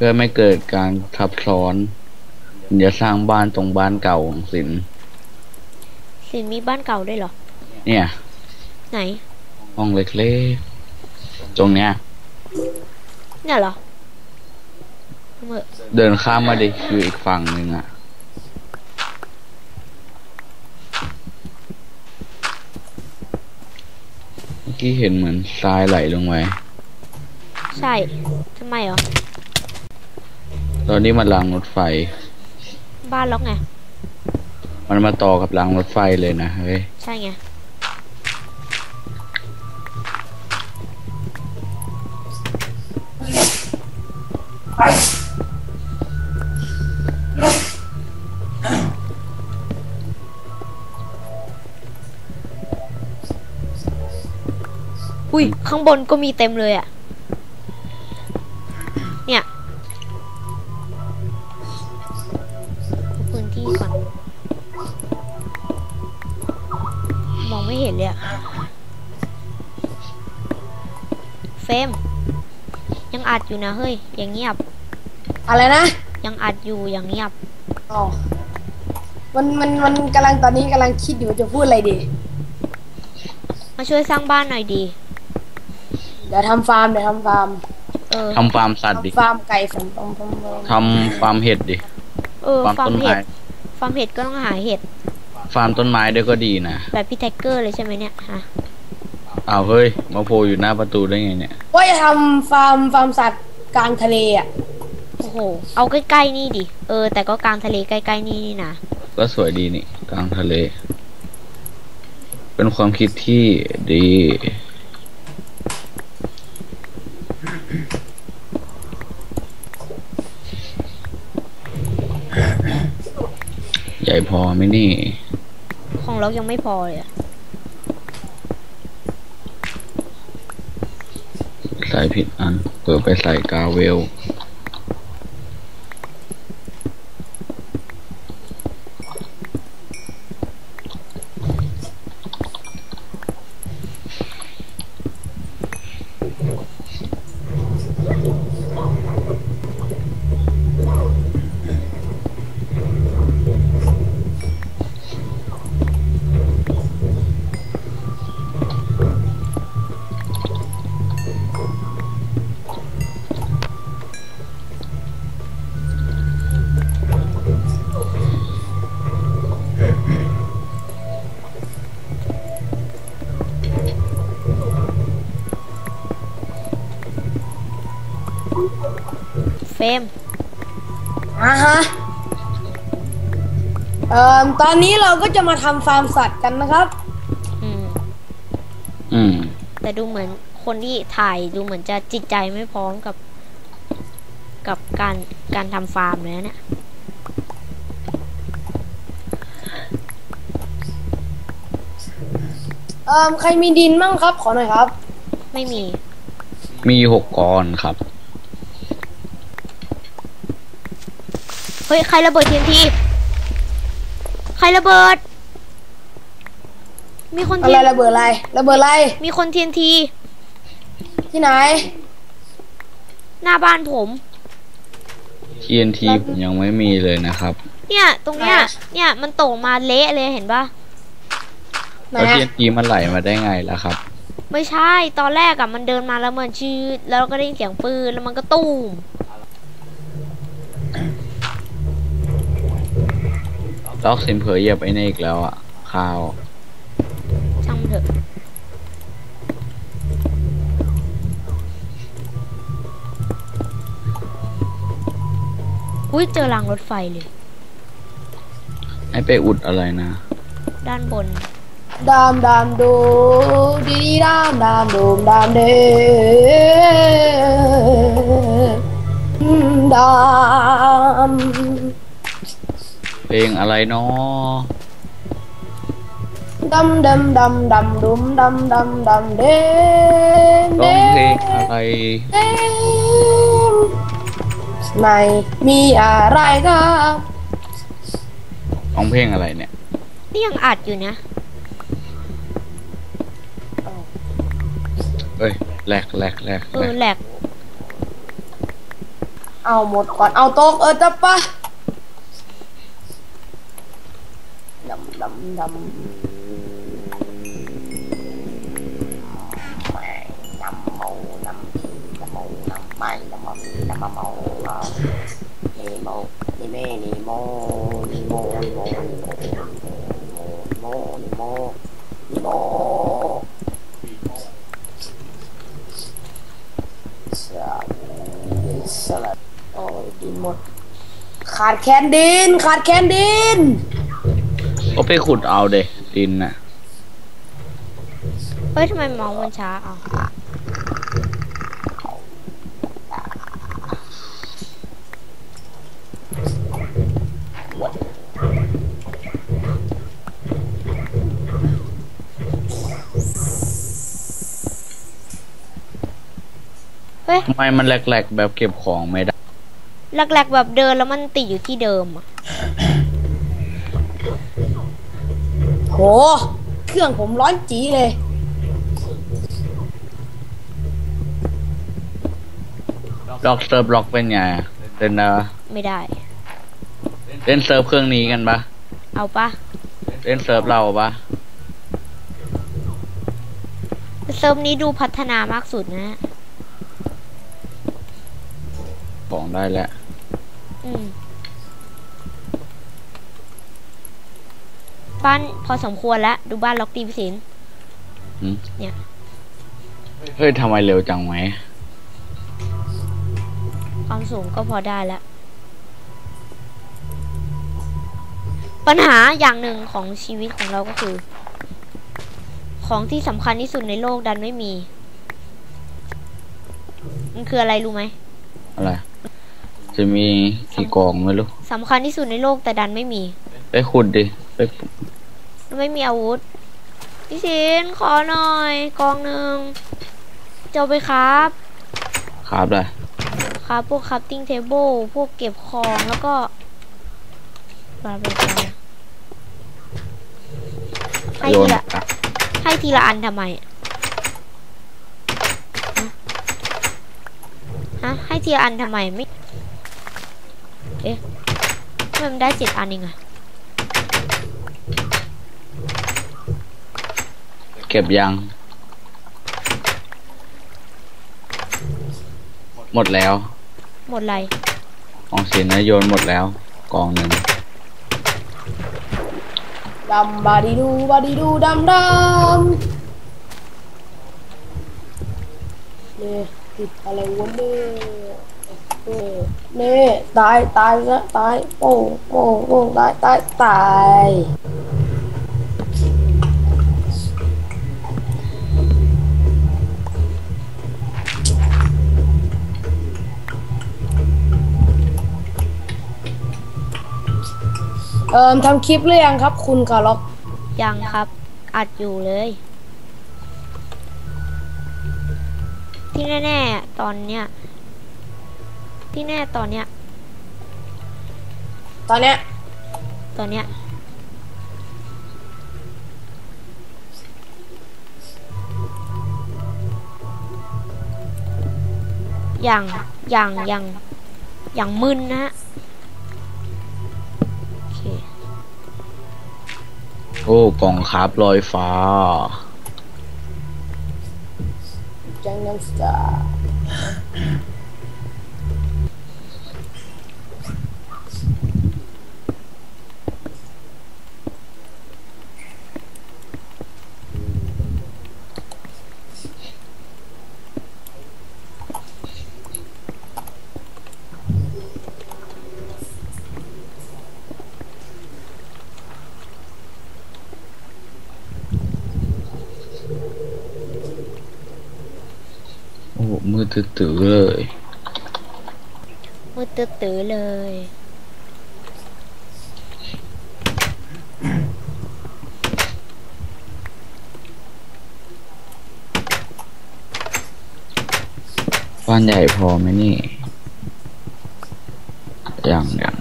เพื่อไม่เกิดการทับซ้อนเดี๋ยวสร้างบ้านตรงบ้านเก่าของสินสินมีบ้านเก่าด้วยเหรอ เนี่ย ไหน ห้องเล็กๆตรงเนี้ย เนี่ยเหรอเมื่อเดินข้ามมาดิอยู่อีกฝั่งหนึ่งอะเมื่อกี้เห็นเหมือนทรายไหลลงไปใช่ทำไมเหรอ ตอนนี้มันรางรถไฟ บ้านล็อกไง มันมาต่อกับรางรถไฟเลยนะเฮ้ย ใช่ไง อุ้ย ข้างบนก็มีเต็มเลยอะ อัดอยู่นะเฮ้ยอย่างเงียบ อะไรนะยังอัดอยู่อย่างเงียบอ๋อมันมันมันกำลังตอนนี้กำลังคิดอยู่ว่าจะพูดอะไรดี มาช่วยสร้างบ้านหน่อยดี เดี๋ยวทำฟาร์มเดี๋ยวทำฟาร์มเออทำฟาร์มสัตว์ดิทำฟาร์มไก่ฝันฟาร์มฟาร์มฟาร์มทำฟาร์มเห็ดดิเออฟาร์มฟาร์ต้มนเห็ไม้ดฟาร์มเห็ดก็ต้องหาเห็ด ฟาร์มต้นไม้ด้วยก็ดีนะแบบพี่แท็กเกอร์เลยใช่ไหมเนี่ยฮะ อ้าวเฮ้ยมาโผล่อยู่หน้าประตูได้ไงเนี่ย ว่าจะทำฟาร์มฟาร์มสัตว์กลางทะเลอะ โอ้โห เอาใกล้ๆนี่ดิ เออ แต่ก็กลางทะเลใกล้ๆนี่นี่นะ ก็สวยดีนี่ กลางทะเล เป็นความคิดที่ดี ใหญ่พอไหมนี่ ของเรายังไม่พอเลยอะ ส่ผิดอันเกิดไปใส่กาเวล มอ่าฮะเอ่อตอนนี้เราก็จะมาทำฟาร์มสัตว์กันนะครับ อืม อืม แต่ดูเหมือนคนที่ถ่ายดูเหมือนจะจิตใจไม่พร้อมกับ กับการการทำฟาร์มเลยนะเนี่ยเอ่อใครมีดินมั่งครับ ขอหน่อยครับ ไม่มี มีหกกรครับ เฮ้ย ใครระเบิดทีนทีใครระเบิด มีคนอะทีไรระเบิดอะไรระเบิดอะไรมีคนทีนทีที่ไหน หน้าบ้านผม TNT ผมยังไม่มีเลยนะครับเนี่ย ตรงเนี้ยไหนอะเนี่ยมันตกมาเละเลยเห็นปะไหนแล้วฮะ TNT มันไหลมาได้ไงล่ะครับ ไม่ใช่ตอนแรกอะมันเดินมาแล้วเหมือนชืดแล้วก็ได้ยินเสียงปืนแล้วมันก็ตุ้ม อกสินเผยเหยียบไอ้นี่อีกแล้วอะข่าว ช่างมันเถอะ อุ้ยเจอรางรถไฟเลยให้ไปอุดอะไรนะ ด้านบน ดามดามดูดีดีดามดามดูมดามเดอืมดาม เพลงอะไรเนาะดำดำดำดำดุมดำดำดำเดมร้องเพลงอะไร เดมในมีอะไรครับร้องเพลงอะไรเนี่ยนี่ยังอัดอยู่นะเอ้ยแหลกแหลกแหลกเอแหลอแหลกเอาหมดก่อนเอาโต๊ะเออจะปะ ดำดำดำม่นำเมานำพีนำเมานำไม่นำมันนำมาเมานี่โมนี่แม่นี่โมนี่โมนี่โมนี่โมนี่โมนี่โมนี่โมสลัดโอ้ยกินหมดขาดแคนดิน ขาดแคนดิน ไปขุดเอาเดดินน่ะ เฮ้ยทำไมเมาส์มันช้าเอาเฮ้ยทำไมมันแหลกๆแบบเก็บของไม่ได้แรกๆแบบเดินแล้วมันติดอยู่ที่เดิมอะ โห เครื่องผมร้อนจีเลย ล็อกเซิร์ฟล็อกเป็นไงอะเล่นนะไม่ได้ เล่นเซิร์ฟเครื่องนี้กันปะเอาปะเล่นเซิร์ฟเราปะเซิร์ฟนี้ดูพัฒนามากสุดนะ ของได้แล้ว อืม บ้านพอสมควรแล้ว ดูบ้านล็อกดีพิสินหืมเนี่ย เฮ้ยทำไมเร็วจังไหม ความสูงก็พอได้แล้ว ปัญหาอย่างหนึ่งของชีวิตของเราก็คือ ของที่สำคัญที่สุดในโลกดันไม่มี มันคืออะไรรู้ไหม อะไร จะมีกี่กองไม่รู้สำคัญที่สุดในโลกแต่ดันไม่มี ไปขุดดิ ไปมัน ไม่มีอาวุธ พี่สินขอหน่อย กองหนึ่งจะเอาไปครับ คราบเลยครับพวกคัพติ้งเทเบิลพวกเก็บของแล้วก็บลาบลาบลาให้โยทีนละให้ทีละอันทำไมอะฮะฮะให้ทีละอันทำไมไม่ เอ๊ะทำไมมันได้เจ็ดอันเองอะ เก็บยัง หมดแล้ว หมดไรของสินนะโยนหมดแล้ว กองหนึ่งดำบาดีดูบาดีดูดำดำเนี่ยติดอะไรวะเนี่ยเนี่ยเนี่ยตายตายซะตายโป้งโป้งโป้งตายตายตาย อ่อทำคลิปหรือยังครับ คุณคาร์ล็อกยังครับ อัดอยู่เลย ที่แน่ๆตอนเนี้ยที่แน่ตอนเนี้ยตอนเนี้ยตอนเนี้ยอย่างอย่างอย่างอย่างมึนนะฮะ โอ้กล่องคราบลอยฟ้าจังนังสตาร์ มือตื้อๆเลย มืดตื้อๆเลย บ้านใหญ่พอไหมนี่ อย่างอย่าง